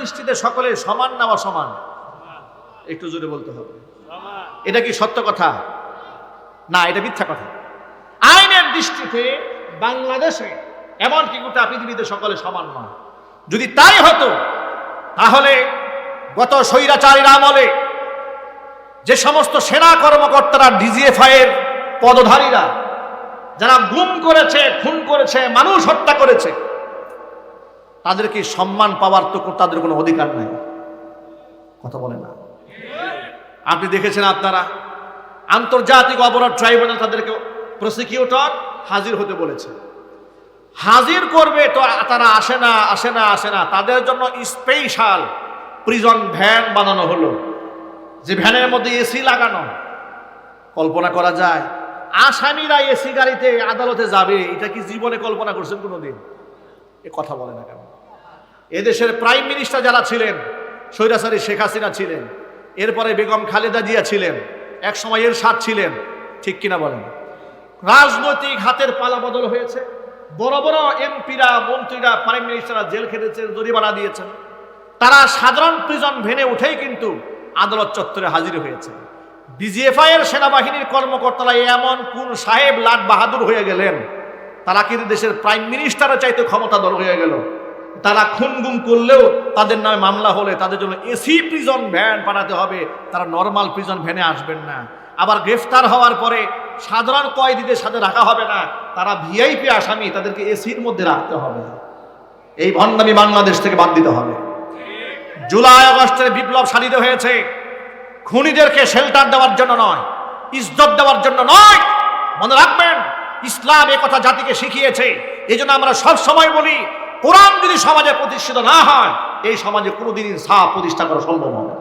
দৃষ্টিতে সকলে সমান না অসমান? একটু জোরে বলতে হবে। এটা কি সত্য কথা? না, এটা মিথ্যা কথা। আইনের দৃষ্টিতে বাংলাদেশে এমনকি গোটা পৃথিবীতে সকলে সমান নয়। যদি তাই হতো, তাহলে গত স্বৈরাচারীর আমলে যে সমস্ত সেনা কর্মকর্তারা ডিজিএফআই এর পদধারীরা, যারা গুম করেছে, খুন করেছে, মানুষ হত্যা করেছে তাদেরকে সম্মান পাওয়ার তো তাদের কোনো অধিকার নাই। কথা বলে না। আপনি দেখেছেন আপনারা? আন্তর্জাতিক অপরাধ ট্রাইব্যুনাল তাদেরকে প্রসিকিউটর হাজির হতে বলেছে। হাজির করবে তো তারা আসে না আসে না আসে না। তাদের জন্য স্পেশাল প্রিজন ভ্যান বানানো হলো। যে ভ্যানের মধ্যে এসি লাগানো। কল্পনা করা যায়, আসামিরা এসি গাড়িতে আদালতে যাবে। এটা কি জীবনে কল্পনা করছেন কোনোদিন? এ কথা বলে না কেন? এদেশের প্রাইম মিনিস্টার যারা ছিলেন সৈরাসারি শেখ হাসিনা ছিলেন, এরপরে বেগম খালেদা জিয়া ছিলেন এক সময় এর সাথ ছিলেন, ঠিক কিনা বলেন? রাজনৈতিক হাতের পালা বদল হয়েছে। বড় বড় এমপিরা, মন্ত্রীরা, প্রাইম মিনিস্টাররা জেল খেটেছেন, জরিমানা দিয়েছেন। তারা সাধারণ প্রিজন ভেনে উঠেই কিন্তু আদালত চত্বরে হাজির হয়েছে। ডিজিএফআই এর সেনাবাহিনীর কর্মকর্তারা এমন কোন সাহেব লাট বাহাদুর হয়ে গেলেন? তারা কিন্তু দেশের প্রাইম মিনিস্টারের চাইতে ক্ষমতাধর হয়ে গেল। তারা খুন গুম করলেও তাদের নামে মামলা হলে তাদের জন্য এসি প্রিজন ভ্যান পাঠাতে হবে। তারা নর্মাল প্রিজন ভ্যানে আসবেন না। আবার গ্রেফতার হওয়ার পরে সাধারণ কয়েদিদের সাথে রাখা হবে না। তারা ভিআইপি আসামি, তাদেরকে এসির মধ্যে রাখতে হবে। এই ভণ্ডামি বাংলাদেশ থেকে বাদ দিতে হবে। জুলাই আগস্টের বিপ্লব সাধিত হয়েছে। খুনিদেরকে শেল্টার দেওয়ার জন্য নয়, ইজ্জত দেওয়ার জন্য নয়। মনে রাখবেন, ইসলাম কথা জাতিকে শিখিয়েছে। এই আমরা সব সময় বলি কোরআন যদি সমাজে প্রতিষ্ঠিত না হয়, এই সমাজে কোনোদিন সাহ প্রতিষ্ঠা করা সম্ভব হবে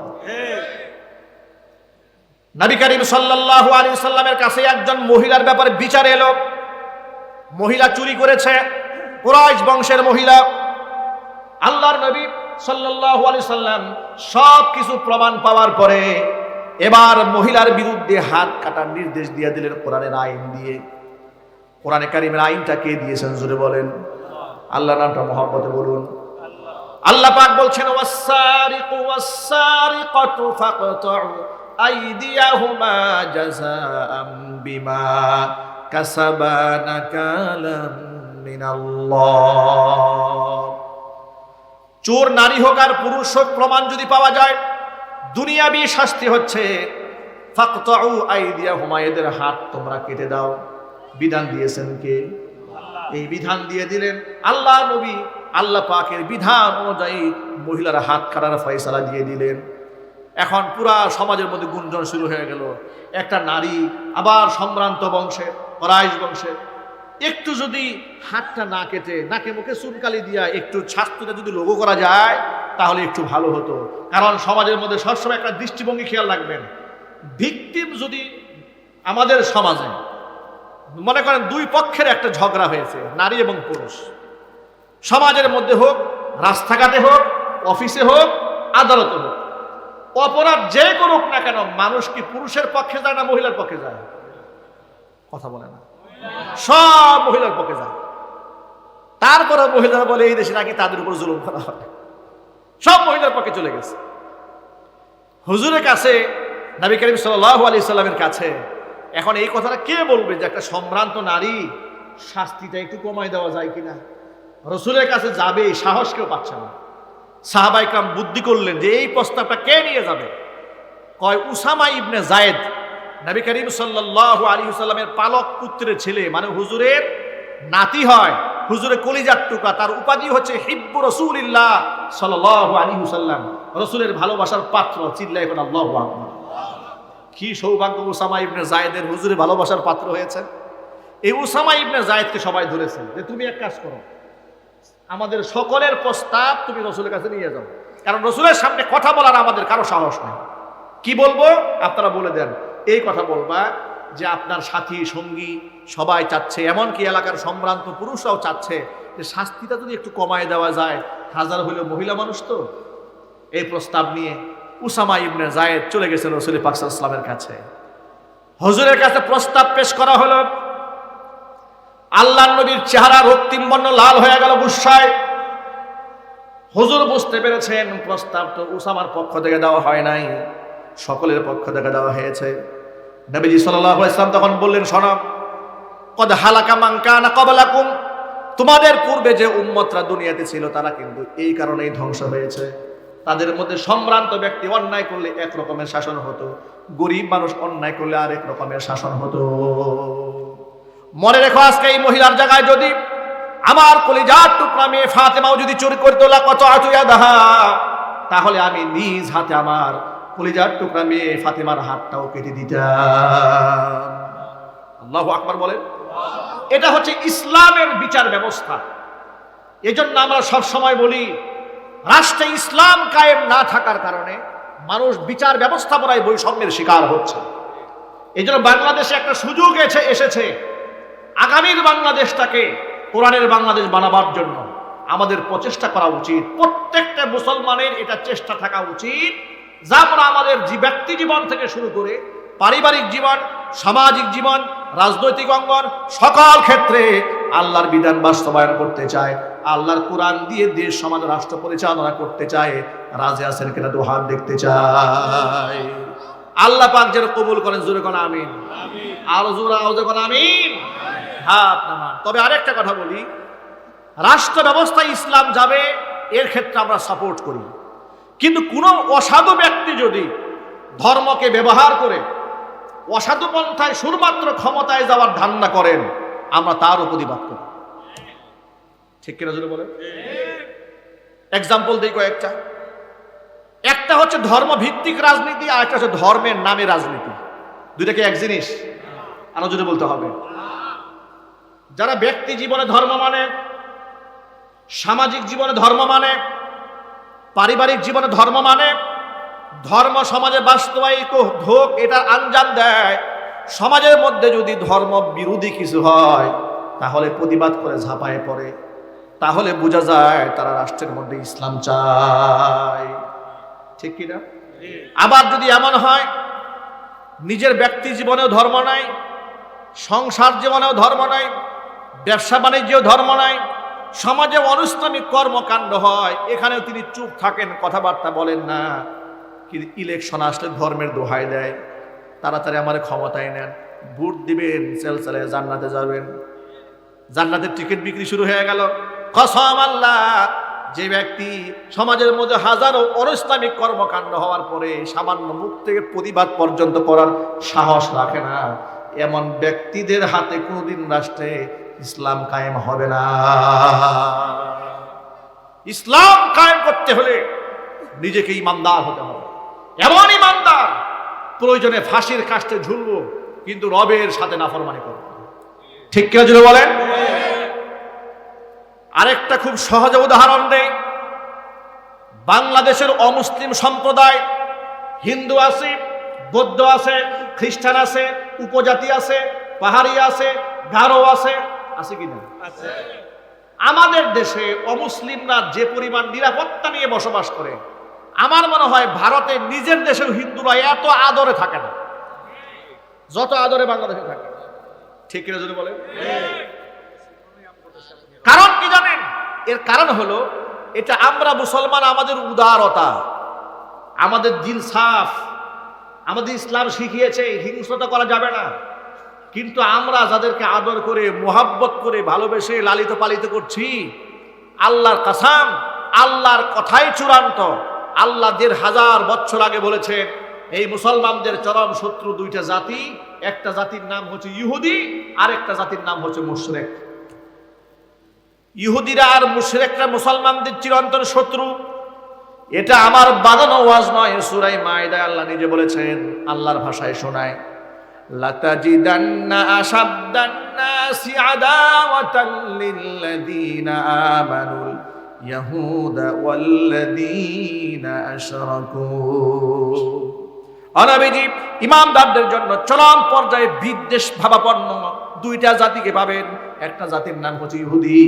নবী করিম সাল্লাল্লাহু আলাইহি সাল্লামের কাছে একজন মহিলার ব্যাপারে বিচার এলো। মহিলা চুরি করেছে, কুরাইশ বংশের মহিলা। আল্লাহর নবী সাল্লাল্লাহু আলাইহি সাল্লাম সব কিছু প্রমাণ পাওয়ার পরে এবার মহিলার বিরুদ্ধে হাত কাটার নির্দেশ দিয়ে দিলেন কোরআনের আইন দিয়ে। কোরআনে কারিমের আইনটা কে দিয়েছেন জুড়ে বলেন। আল্লাহ নামটা মহব্বতে বলুন। আল্লাহ পাক বলছেন চোর, নারী হোক আর পুরুষ হোক, প্রমাণ যদি পাওয়া যায়, দুনিয়াবি শাস্তি হচ্ছে, ফাকতাউ আইদিয়াহুমা এদের হাত তোমরা কেটে দাও। বিধান দিয়েছেন কে? এই বিধান দিয়ে দিলেন। আল্লাহ নবী আল্লাহ পাকের বিধান অনুযায়ী মহিলারা হাত কাটার ফয়সালা দিয়ে দিলেন। এখন পুরা সমাজের মধ্যে গুঞ্জন শুরু হয়ে গেল। একটা নারী আবার সম্ভ্রান্ত বংশের পরাইশ বংশের একটু যদি হাতটা না কেটে, নাকে মুখে চুনকালি দিয়া একটু স্বাস্থ্যটা যদি লোগো করা যায়, তাহলে একটু ভালো হতো। কারণ সমাজের মধ্যে সবসময় একটা দৃষ্টিভঙ্গি খেয়াল রাখবেন। ভিকটিম যদি আমাদের সমাজে মনে করেন দুই পক্ষের একটা ঝগড়া হয়েছে, নারী এবং পুরুষ। সমাজের মধ্যে হোক, রাস্তাঘাটে হোক, অফিসে হোক, আদালতে হোক, অপরাধ যে করুক না কেন, মানুষ কি পুরুষের পক্ষে যায় না মহিলার পক্ষে যায়? কথা বলে না। সব মহিলার পক্ষে যায়। তারপরে মহিলারা বলে, এই দেশে নাকি তাদের উপর জুলুম করা হয়। সব মহিলার পক্ষে চলে গেছে। হুজুরের কাছে, নবী করিম সাল্লাহ আলি সাল্লামের কাছে এখন এই কথাটা কে বলবে যে একটা সম্ভ্রান্ত নারী শাস্তিটা একটু কমাই দেওয়া যায় কিনা? রসুলের কাছে যাবে, এই সাহস কেউ পাচ্ছে না। সাহাবাইকাম বুদ্ধি করলেন যে এই প্রস্তাবটা কে নিয়ে যাবে? কয়, উসামা ইবনে জায়েদ, নবী করিম সাল্লাল্লাহু আলী পালক পুত্রের ছেলে মানে হুজুরের নাতি হয় হুজুরের কলিজার টুকা তার উপাধি হচ্ছে হিব্বু রসুলিল্লাহ সাল্লাল্লাহু আলী সাল্লাম রসুলের ভালোবাসার পাত্র চিল্লা এখন আল্লাহ আকবার। কি সৌভাগ্য উসামা ইবনে জায়েদের হুজুরে ভালোবাসার পাত্র হয়েছে এই উসামা ইবনে জায়েদকে সবাই ধরেছে যে তুমি এক কাজ করো, আমাদের সকলের প্রস্তাব তুমি রসুলের কাছে নিয়ে যাও। কারণ রসুলের সামনে কথা বলার আমাদের কারও সাহস নেই। কি বলব? আপনারা বলে দেন। এই কথা বলবা যে আপনার সাথী, সঙ্গী সবাই চাচ্ছে, এমনকি এলাকার সম্ভ্রান্ত পুরুষরাও চাচ্ছে যে শাস্তিটা যদি একটু কমায় দেওয়া যায়। হাজার হইলেও মহিলা মানুষ তো। এই প্রস্তাব নিয়ে উসামা ইবনে জায়েদ চলে গেছেন রসুল পাকসা ইসলামের কাছে। হজুরের কাছে প্রস্তাব পেশ করা হলো আল্লাহ নবীর চেহারা রক্তিম বর্ণ লাল হয়ে গেল গুসায় হজুর বুঝতে পেরেছেন, প্রস্তাব তো উসামার পক্ষ থেকে দেওয়া হয় নাই, সকলের পক্ষ থেকে দেওয়া হয়েছে। নবীজি ইসলাম তখন বললেন, শোনো, কদ হালাকা মান কানা ক্বাবলাকুম? তোমাদের পূর্বে যে উম্মতরা দুনিয়াতে ছিল, তারা কিন্তু এই কারণেই ধ্বংস হয়েছে। তাদের মধ্যে সম্ভ্রান্ত ব্যক্তি অন্যায় করলে এক রকমের শাসন হতো, গরিব মানুষ অন্যায় করলে আরেক রকমের শাসন হতো। মনে রেখো আজকে এই মহিলার জায়গায় যদি আমার কলিজার টুকরা মেয়ে ফাতেমাও যদি চুরি করতো কত আচুয়া দাহা তাহলে আমি নিজ হাতে আমার কলিজার টুকরা মেয়ে ফাতেমার হাতটাও কেটে দিতাম। আল্লাহ আকবার বলেন। এটা হচ্ছে ইসলামের বিচার ব্যবস্থা। এজন্য আমরা সব সময় বলি রাষ্ট্রে ইসলাম কায়েম না থাকার কারণে মানুষ বিচার ব্যবস্থাপনায় বৈষম্যের শিকার হচ্ছে। এই জন্য বাংলাদেশে একটা সুযোগ এসে এসেছে। আগামীর বাংলাদেশটাকে কোরআনের বাংলাদেশ বানাবার জন্য আমাদের প্রচেষ্টা করা উচিত। প্রত্যেকটা মুসলমানের এটা চেষ্টা থাকা উচিত যা আমরা আমাদের ব্যক্তি জীবন থেকে শুরু করে পারিবারিক জীবন, সামাজিক জীবন, রাজনৈতিক অঙ্গন সকল ক্ষেত্রে আল্লাহর বিধান বাস্তবায়ন করতে চায়। আল্লাহর কোরআন দিয়ে দেশ, সমাজ, রাষ্ট্র পরিচালনা করতে চায়, রাজে আছেন কিনা দু হাত দেখতে চায় আল্লাহ পাক যেন কবুল করেন, জোরে কোন আমিন। আরও জোরে আওয়াজে কোন আমিন। হাত তবে আরেকটা কথা বলি, রাষ্ট্র ব্যবস্থায় ইসলাম যাবে, এর ক্ষেত্রে আমরা সাপোর্ট করি। কিন্তু কোনো অসাধু ব্যক্তি যদি ধর্মকে ব্যবহার করে অসাধু পন্থায় শুধুমাত্র ক্ষমতায় যাওয়ার ধান্দা করেন, আমরা তারও প্রতিবাদ করি। ঠিক কিনা যদি বলেন? এক্সাম্পল দিই কয়েকটা। একটা হচ্ছে ধর্ম ভিত্তিক রাজনীতি আর একটা হচ্ছে ধর্মের নামে রাজনীতি। দুইটা কি এক জিনিস? আরও যদি বলতে হবে। যারা ব্যক্তি জীবনে ধর্ম মানে সামাজিক জীবনে ধর্ম মানে পারিবারিক জীবনে ধর্ম মানে ধর্ম সমাজে বাস্তবায়িত হোক এটার আঞ্জাম দেয়। সমাজের মধ্যে যদি ধর্ম বিরোধী কিছু হয়, তাহলে প্রতিবাদ করে ঝাঁপায় পড়ে। তাহলে বোঝা যায় তারা রাষ্ট্রের মধ্যে ইসলাম চায়। ঠিক কিনা? আবার যদি এমন হয়, নিজের ব্যক্তি জীবনেও ধর্ম নাই, সংসার জীবনেও ধর্ম নাই, ব্যবসা বাণিজ্যেও ধর্ম নাই, সমাজে অনুষ্ঠানিক কর্মকাণ্ড হয়, এখানেও তিনি চুপ থাকেন, কথাবার্তা বলেন না। কিন্তু ইলেকশন আসলে ধর্মের দোহাই দেয়। তাড়াতাড়ি আমার ক্ষমতায় নেন। ভোট দিবেন সেল সেলে জান্নাতে যাবেন। জান্নাতের টিকিট বিক্রি শুরু হয়ে গেল। কসম আল্লাহ, যে ব্যক্তি সমাজের মধ্যে হাজারো অনৈসলামিক কর্মকাণ্ড হওয়ার পরে সামান্য মুখ থেকে প্রতিবাদ পর্যন্ত করার সাহস রাখে না। এমন ব্যক্তিদের হাতে কোনোদিন রাষ্ট্রে ইসলাম কায়েম হবে না। ইসলাম কায়েম করতে হলে নিজেকে ইমানদার হতে হবে। এমন ইমানদার, প্রয়োজনে ফাঁসির কাস্তে ঝুলব, কিন্তু রবের সাথে নাফরমানি করব ঠিক কেউ যদি বলেন? আরেকটা খুব সহজ উদাহরণ দেই। বাংলাদেশের অমুসলিম সম্প্রদায় হিন্দু আছে বৌদ্ধ আছে খ্রিস্টান আছে উপজাতি আছে পাহাড়ি আছে গারো আছে আছে কি না? আমাদের দেশে অমুসলিমরা যে পরিমাণ নিরাপত্তা নিয়ে বসবাস করে আমার মনে হয় ভারতে নিজের দেশের হিন্দুরা এত আদরে থাকে না। যত আদরে বাংলাদেশে থাকে। ঠিক কিনা যদি বলেন? কারণ কি জানেন? এর কারণ হলো, এটা আমরা মুসলমান, আমাদের উদারতা, আমাদের দিল সাফ, আমাদের ইসলাম শিখিয়েছে, হিংস্রতা করা যাবে না। কিন্তু আমরা যাদেরকে আদর করে, মোহাব্বত করে, ভালোবেসে লালিত পালিত করছি, আল্লাহর কাসাম, আল্লাহর কথাই চূড়ান্ত। আল্লাহ দেড় হাজার বছর আগে বলেছেন, এই মুসলমানদের চরম শত্রু দুইটা জাতি, একটা জাতির নাম হচ্ছে ইহুদি আর একটা জাতির নাম হচ্ছে মুশরেক। ইহুদিরা আর মুশরেকরা মুসলমানদের চিরন্তন শত্রু। এটা আমার বানানো ওয়াজ নয় সুরাই মায়দায় আল্লাহ নিজে বলেছেন, আল্লাহর ভাষায় শোনায়। লাতাজিদান্না আশাদ্দান্নাসি আদাওয়াতাল লিল্লাযীনা আমানুল ইয়াহুদা ওয়াল্লাযীনা আশরাকু। অনাবিজি, ইমামদারদের জন্য চরম পর্যায়ে বিদ্বেষ ভাবাপন্ন দুইটা জাতিকে পাবেন। একটা জাতির নাম হচ্ছে ইহুদি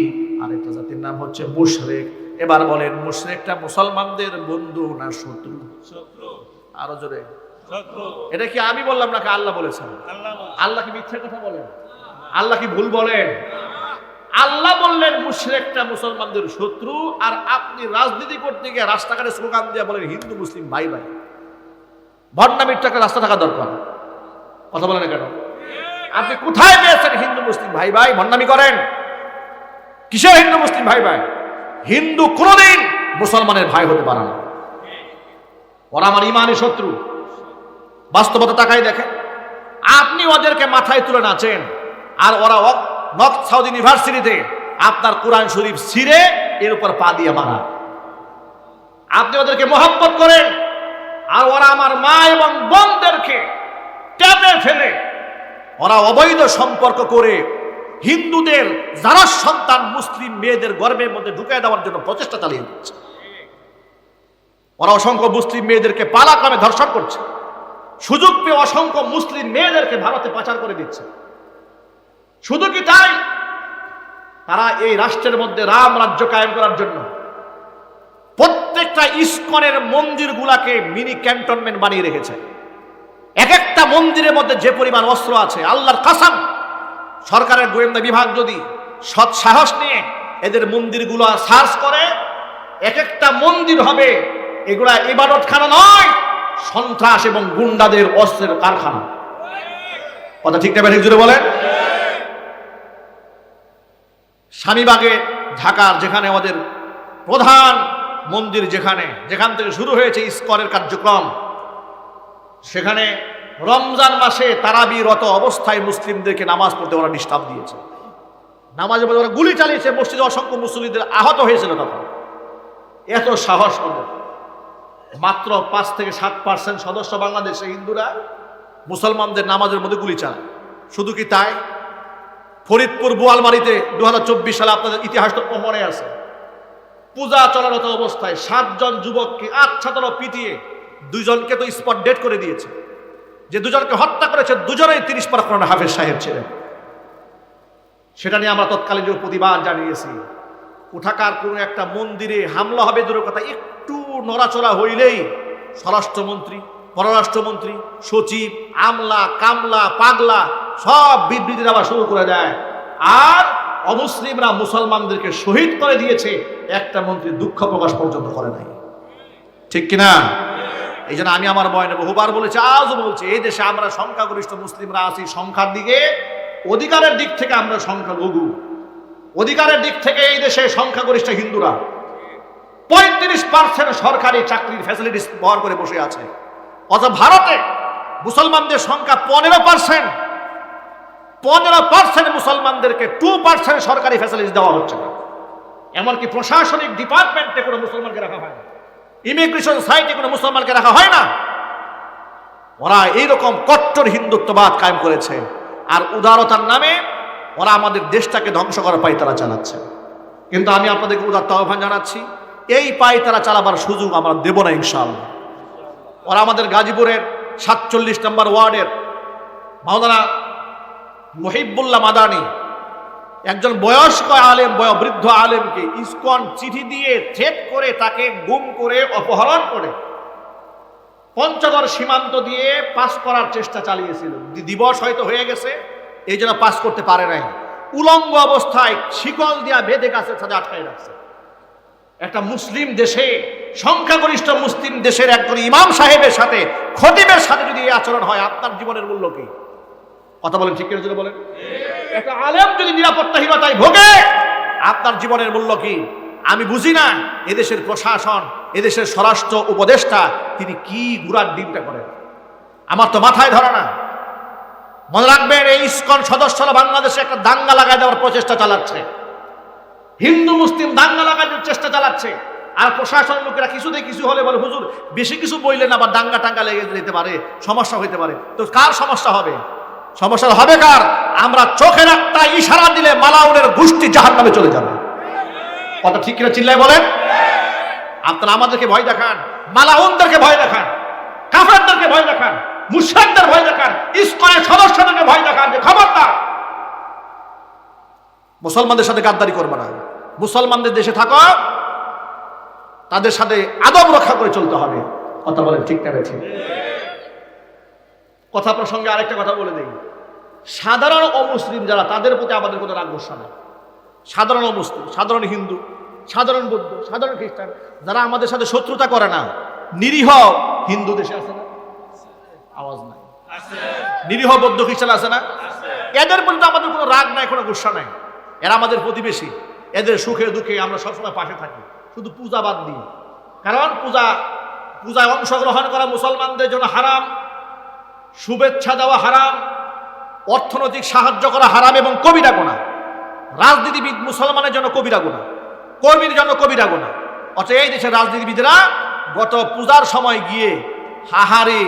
আর একটা জাতির নাম হচ্ছে মুশরেক। এবার বলেন মুশরেকটা মুসলমানদের বন্ধু না শত্রু? আরও জোরে। এটা কি আমি বললাম নাকি আল্লাহ বলেছেন? আল্লাহ কি মিথ্যা কথা বলেন? আল্লাহ কি ভুল বলেন? আল্লাহ বললেন মুশরেকটা মুসলমানদের শত্রু আর আপনি রাজনীতি করতে গিয়ে রাস্তাঘাটে স্লোগান দিয়ে বলেন হিন্দু মুসলিম ভাই ভাই। ভণ্ডামির টাকা রাস্তা থাকা দরকার। কথা বলেন না কেন? আপনি কোথায় পেয়েছেন হিন্দু মুসলিম ভাই ভাই? ভণ্ডামি করেন। কিসের হিন্দু মুসলিম ভাই ভাই? হিন্দু কোনোদিন মুসলমানের ভাই হতে পারে না। ওরা আমার ইমানই শত্রু। বাস্তবতা তাকাই দেখেন। আপনি ওদেরকে মাথায় তুলে নাচেন, আর ওরা নর্থ সাউথ ইউনিভার্সিটিতে আপনার কোরআন শরীফ ছিঁড়ে এর উপর পা দিয়ে মারা। আপনি ওদেরকে মোহাম্মত করেন, আর ওরা আমার মা এবং বোনদেরকে ট্যাপে ফেলে। ওরা অবৈধ সম্পর্ক করে হিন্দুদের, যারা সন্তান মুসলিম মেয়েদের গর্বের মধ্যে ঢুকিয়ে দেওয়ার জন্য প্রচেষ্টা চালিয়ে দিচ্ছে। ওরা অসংখ্য মুসলিম মেয়েদেরকে পালাক্রমে ধর্ষণ করছে। সুযোগ পেয়ে অসংখ্য মুসলিম মেয়েদেরকে ভারতে পাচার করে দিচ্ছে। শুধু কি তাই? তারা এই রাষ্ট্রের মধ্যে রাম রাজ্য কায়েম করার জন্য প্রত্যেকটা ইস্কনের মন্দিরগুলাকে মিনি ক্যান্টনমেন্ট বানিয়ে রেখেছে। এক একটা মন্দিরের মধ্যে যে পরিমাণ অস্ত্র আছে, আল্লাহর কাসাম সরকারের গোয়েন্দা বিভাগ যদি সৎ সাহস নিয়ে এদের মন্দিরগুলো সার্চ করে এক একটা মন্দির হবে, এগুলা ইবাদতখানা নয়, সন্ত্রাস এবং গুন্ডাদের অস্ত্রের কারখানা। কথা ঠিক না জুড়ে বলেন? স্বামীবাগে ঢাকার যেখানে আমাদের প্রধান মন্দির যেখানে, যেখান থেকে শুরু হয়েছে ইস্কনের কার্যক্রম, সেখানে রমজান মাসে তারাবিরত অবস্থায় মুসলিমদেরকে নামাজ পড়তে ওরা ডিস্টার্ব দিয়েছে। নামাজের মধ্যে ওরা গুলি চালিয়েছে, মসজিদে অসংখ্য মুসলিমদের আহত হয়েছিল তখন। এত সাহস ওদের মাত্র পাঁচ থেকে সাত পার্সেন্ট সদস্য বাংলাদেশে হিন্দুরা মুসলমানদের নামাজের মধ্যে গুলি চালায়। শুধু কি তাই? ফরিদপুর বোয়ালমারিতে দু সালে আপনাদের ইতিহাস তো মনে আছে। পূজা চলারত অবস্থায় সাতজন যুবককে আচ্ছাদন পিটিয়ে দুজনকে তো স্পট ডেট করে দিয়েছে। যে দুজনকে হত্যা করেছে, দুজনেই তিরিশ পারা কোরআন হাফেজ সাহেব ছিলেন। সেটা নিয়ে আমরা তৎকালীন যে প্রতিবাদ জানিয়েছি। কোথাকার কোনো একটা মন্দিরে হামলা হবে দূরের কথা, একটু নড়াচড়া হইলেই স্বরাষ্ট্রমন্ত্রী, পররাষ্ট্রমন্ত্রী, সচিব, আমলা, কামলা, পাগলা, সব বিবৃতি দেওয়া শুরু করে দেয়। আর অমুসলিমরা মুসলমানদেরকে শহীদ করে দিয়েছে, একটা মন্ত্রী দুঃখ প্রকাশ পর্যন্ত করে নাই। ঠিক কিনা? এই জন্য আমি আমার বয়নে বহুবার বলেছি, আজও বলছি, এই দেশে আমরা সংখ্যাগরিষ্ঠ মুসলিমরা আছি, সংখ্যার দিকে, অধিকারের দিক থেকে আমরা সংখ্যা লঘু অধিকারের দিক থেকে এই দেশে সংখ্যাগরিষ্ঠ হিন্দুরা। পঁয়ত্রিশ পার্সেন্ট সরকারি চাকরির ফ্যাসিলিটিস ব্যবহার করে বসে আছে। অথচ ভারতে মুসলমানদের সংখ্যা পনেরো পার্সেন্ট। পনেরো পার্সেন্ট মুসলমানদেরকে টু পার্সেন্ট সরকারি ফ্যাসিলিটিস দেওয়া হচ্ছে না। এমনকি প্রশাসনিক ডিপার্টমেন্টে কোনো মুসলমানকে রাখা হয় না। ইমিগ্রেশন সাইটে কোনো মুসলমানকে রাখা হয় না। ওরা এইরকম কট্টর হিন্দুত্ববাদ কায়েম করেছে। আর উদারতার নামে ওরা আমাদের দেশটাকে ধ্বংস করার পাই তারা চালাচ্ছে। কিন্তু আমি আপনাদেরকে উদাত্ত আহ্বান জানাচ্ছি, এই পাই তারা চালাবার সুযোগ আমরা দেব না ইনশাআল্লাহ। ওরা আমাদের গাজীপুরের সাতচল্লিশ নম্বর ওয়ার্ডের মাওলানা মহিবুল্লাহ মাদানি একজন বয়স্ক আলেম বয় বৃদ্ধ আলেমকে ইসকন চিঠি দিয়ে থ্রেট করে তাকে গুম করে, অপহরণ করে। পঞ্চগড় সীমান্ত দিয়ে পাস করার চেষ্টা চালিয়েছিল। দিবস হয়তো হয়ে গেছে, এই জন্য পাস করতে পারে নাই। উলঙ্গ অবস্থায় শিকল দিয়া বেঁধে গাছের সাথে আটকায় রাখছে। একটা মুসলিম দেশে, সংখ্যাগরিষ্ঠ মুসলিম দেশের একজন ইমাম সাহেবের সাথে, খতিবের সাথে যদি এই আচরণ হয়, আপনার জীবনের মূল্য কি? কথা বলেন ঠিক করে বলেন? আলেম যদি নিরাপত্তাহীনতায় ভোগে, আপনার জীবনের মূল্য কি? আমি বুঝি না, এদেশের প্রশাসন, এদেশের স্বরাষ্ট্র উপদেষ্টা, তিনি কি গুড়ার ডিমটা করেন? আমার তো মাথায় ধরে না। মনে রাখবেন, এই ইস্কন সদস্যরা বাংলাদেশে একটা দাঙ্গা লাগাই দেওয়ার প্রচেষ্টা চালাচ্ছে। হিন্দু, মুসলিম দাঙ্গা লাগানোর চেষ্টা চালাচ্ছে। আর প্রশাসন লোকেরা কিছুতে কিছু হলে বলে, হুজুর, বেশি কিছু বললেন আবার দাঙ্গা টাঙ্গা লেগে যেতে পারে, সমস্যা হইতে পারে। তো কার সমস্যা হবে? সমস্যা হবে কার? আমরা চোখের একটা ইশারা দিলে মালাউনের গোষ্ঠী জাহান নামে চলে যাবে। কথা ঠিক কিনা চিল্লাই বলেন? আপনারা আমাদেরকে ভয় দেখান, মালাউনদেরকে ভয় দেখান, কাফেরদেরকে ভয় দেখান, মুশরিকদের ভয় দেখান ইসকনের সদস্যদেরকে ভয় দেখান যে খবরদার। মুসলমানদের সাথে গাদ্দারি করবে না। মুসলমানদের দেশে থাকো, তাদের সাথে আদব রক্ষা করে চলতে হবে। কথা বলেন ঠিক না ঠিক? কথা প্রসঙ্গে আরেকটা কথা বলে দিই। সাধারণ অমুসলিম যারা, তাদের প্রতি আমাদের কোনো রাগ গোসা নেই। সাধারণ মুসলিম সাধারণ হিন্দু, সাধারণ বৌদ্ধ, সাধারণ খ্রিস্টান, যারা আমাদের সাথে শত্রুতা করে না, নিরীহ হিন্দু দেশে আছে না? আওয়াজ নাই। নিরীহ বৌদ্ধ খ্রিস্টান আছে না? এদের প্রতি আমাদের কোনো রাগ নাই, কোনো গুসা নাই। এরা আমাদের প্রতিবেশী। এদের সুখে দুঃখে আমরা সবসময় পাশে থাকি। শুধু পূজা বাদ দিই। কারণ পূজা, পূজায় অংশগ্রহণ করা মুসলমানদের জন্য হারাম। শুভেচ্ছা দেওয়া হারাম, অর্থনৈতিক সাহায্য করা হারাম এবং কবিরা গোনা। রাজনীতিবিদ মুসলমানের জন্য কবিরা গোনা, কর্মীর জন্য কবিরা গোনা। অথচ এই দেশের রাজনীতিবিদরা গত পূজার সময় গিয়ে হাহারে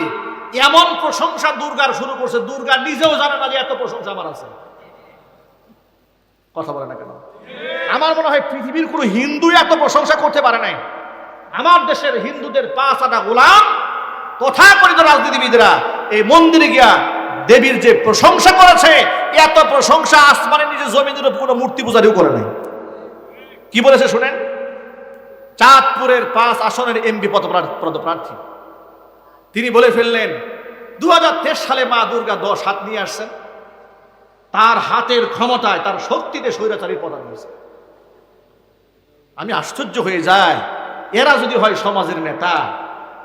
এমন প্রশংসা দুর্গার শুরু করছে, দুর্গা নিজেও জানে না যে এত প্রশংসা আমার আছে। কথা বলে না কেন? আমার মনে হয় পৃথিবীর কোনো হিন্দু এত প্রশংসা করতে পারে নাই। আমার দেশের হিন্দুদের পাঁচ আটা গোলাম তথাকথিত রাজনীতিবিদরা এই মন্দিরে গিয়া দেবীর যে প্রশংসা করেছে, এত প্রশংসা আসমানের নিজে উপর কোনো মূর্তি পূজারিও করে নাই। কি বলেছে শুনেন? চাঁদপুরের পাঁচ আসনের এমপি পদপ্রার্থী তিনি বলে ফেললেন দু হাজার তেইশ সালে মা দুর্গা দশ হাত নিয়ে আসছেন। তার হাতের ক্ষমতায়, তার শক্তিতে স্বৈরাচারী প্রদান হয়েছে। আমি আশ্চর্য হয়ে যাই, এরা যদি হয় সমাজের নেতা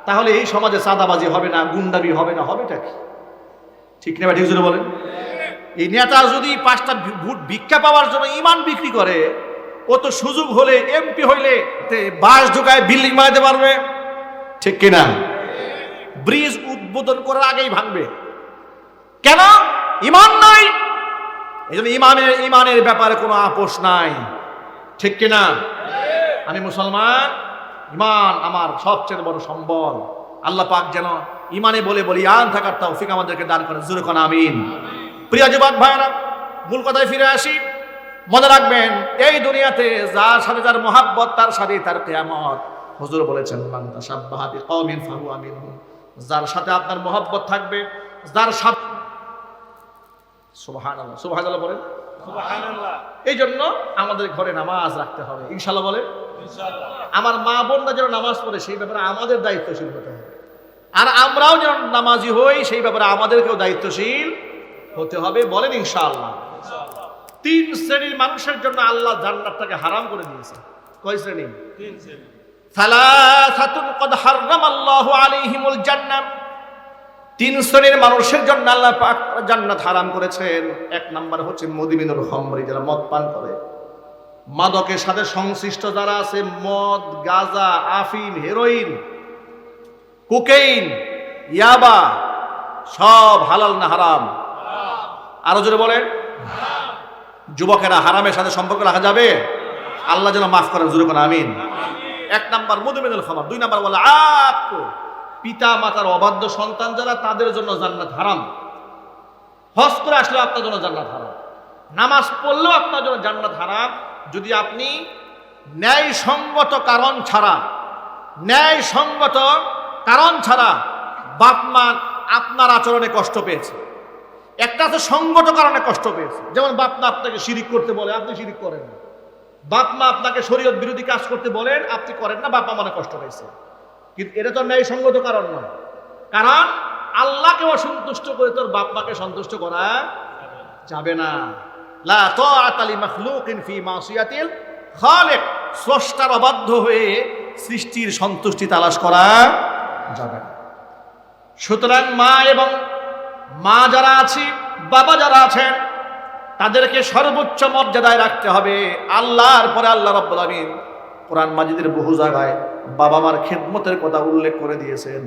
তাহলে এই সমাজে চাঁদাবাজি হবে না গুন্ডাবি হবে না, হবেটা কি? ঠিক না ঠিক জোরে বলেন। এই নেতা যদি পাঁচটা ভোট ভিক্ষা পাওয়ার জন্য ইমান বিক্রি করে ও তো সুযোগ হলে এমপি হইলে বাস ঢোকায় বিল্ডিং বানাতে পারবে? ঠিক কিনা? ব্রিজ উদ্বোধন করার আগেই ভাঙবে। কেন? ইমান নাই। এই জন্য ইমানের ইমানের ব্যাপারে কোনো আপোষ নাই। ঠিক কিনা? আমি মুসলমান। ইমান আমার সবচেয়ে বড় সম্বল। আল্লাহ পাক যেন ইমানে বলে বলি আন থাকার তৌফিক আমাদেরকে দান করেন। জোরে কোন আমিন। প্রিয় যুবক ভাইরা মূল কথায় ফিরে আসি। মনে রাখবেন এই দুনিয়াতে যার সাথে যার মহাব্বত তার সাথে তার কেয়ামত। হুজুর বলেছেন মান তাসাব্বাহা বিকওমিন ফাহুয়া আমিন যার সাথে আপনার মহাব্বত থাকবে যার সাথে সুবহানাল্লাহ সুবহানাল্লাহ বলেন। এই জন্য আমাদের ঘরে নামাজ রাখতে হবে। ইনশাল্লাহ বলে আমার মা বোনরা যেন নামাজ পড়ে সেই ব্যাপারে আমাদের দায়িত্বশীল হতে হবে। আর আমরাও যেন নামাজি হই সেই ব্যাপারে আমাদেরকেও দায়িত্বশীল হতে হবে বলেন ইনশাআল্লাহ। তিন শ্রেণির মানুষের জন্য আল্লাহ জান্নাতটাকে হারাম করে দিয়েছে। কয় শ্রেণি? সালাসাতুন কদ হাররামাল্লাহু আলাইহিমুল জান্নাহ। তিন শ্রেণির মানুষের জন্য আল্লাহ পাক জান্নাত হারাম করেছেন। এক নাম্বার হচ্ছে মদিমিনুল খমরি যারা মদ পান করে। মাদকের সাথে সংশ্লিষ্ট যারা আছে, মদ, গাজা, আফিম, হেরোইন, কোকেইন, ইয়াবা, সব হালাল না হারাম? আরও জোরে বলেন। যুবকেরা হারামের সাথে সম্পর্ক রাখা যাবে? আল্লাহ যেন মাফ করেন, জোরে কোন আমিন। এক নাম্বার মধুমেনুল খাবার দুই নাম্বার বলে আপ পিতা মাতার অবাধ্য সন্তান যারা, তাদের জন্য জান্নাত হারাম। হজ করে আসলেও আপনার জন্য জান্নাত হারাম। নামাজ পড়লেও আপনার জন্য জান্নাত হারাম। যদি আপনি ন্যায়সঙ্গত কারণ ছাড়া, ন্যায়সঙ্গত কারণ ছাড়া বাপ মা আপনার আচরণে কষ্ট পেয়েছে। একটা আছে সঙ্গত কারণে কষ্ট পেয়েছে। যেমন বাপ মা আপনাকে শিরিক করতে বলে, আপনি শিরিক করেন না। বাপ মা আপনাকে শরীয়ত বিরোধী কাজ করতে বলেন, আপনি করেন না, বাপ মা মনে কষ্ট পেয়েছে। কিন্তু এটা তো ন্যায়সঙ্গত কারণ নয়। কারণ আল্লাহকে অসন্তুষ্ট করে তোর বাপ মাকে সন্তুষ্ট করা যাবে না। লা তাআতা লি মাখলুকিন ফি মাসিয়াতিল খালিক। স্রষ্টার অবাধ্য হয়ে সৃষ্টির সন্তুষ্টি তালাশ করা যাবে না। সুতরাং মা এবং মা যারা আছে, বাবা যারা আছেন, তাদেরকে সর্বোচ্চ মর্যাদায় রাখতে হবে। আল্লাহর পরে আল্লাহ রব্বুল আমিন কোরআন মাজিদের বহু জায়গায় বাবা মার খেদমতের কথা উল্লেখ করে দিয়েছেন।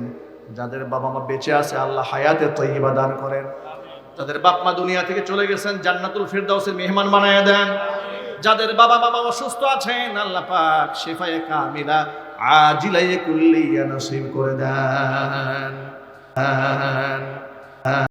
যাদের বাবা মা বেঁচে আছে, আল্লাহ হায়াতে তৈবা দান করেন। যাদের বাপ মা দুনিয়া থেকে চলে গেছেন জান্নাতুল ফিরদাউসের মেহমান বানায় দেন। যাদের বাবা মামা অসুস্থ আছেন, আল্লাহ পাক শেফায়ে কামিলা আজিলাই কুল্লিয়া নসিব করে দেন।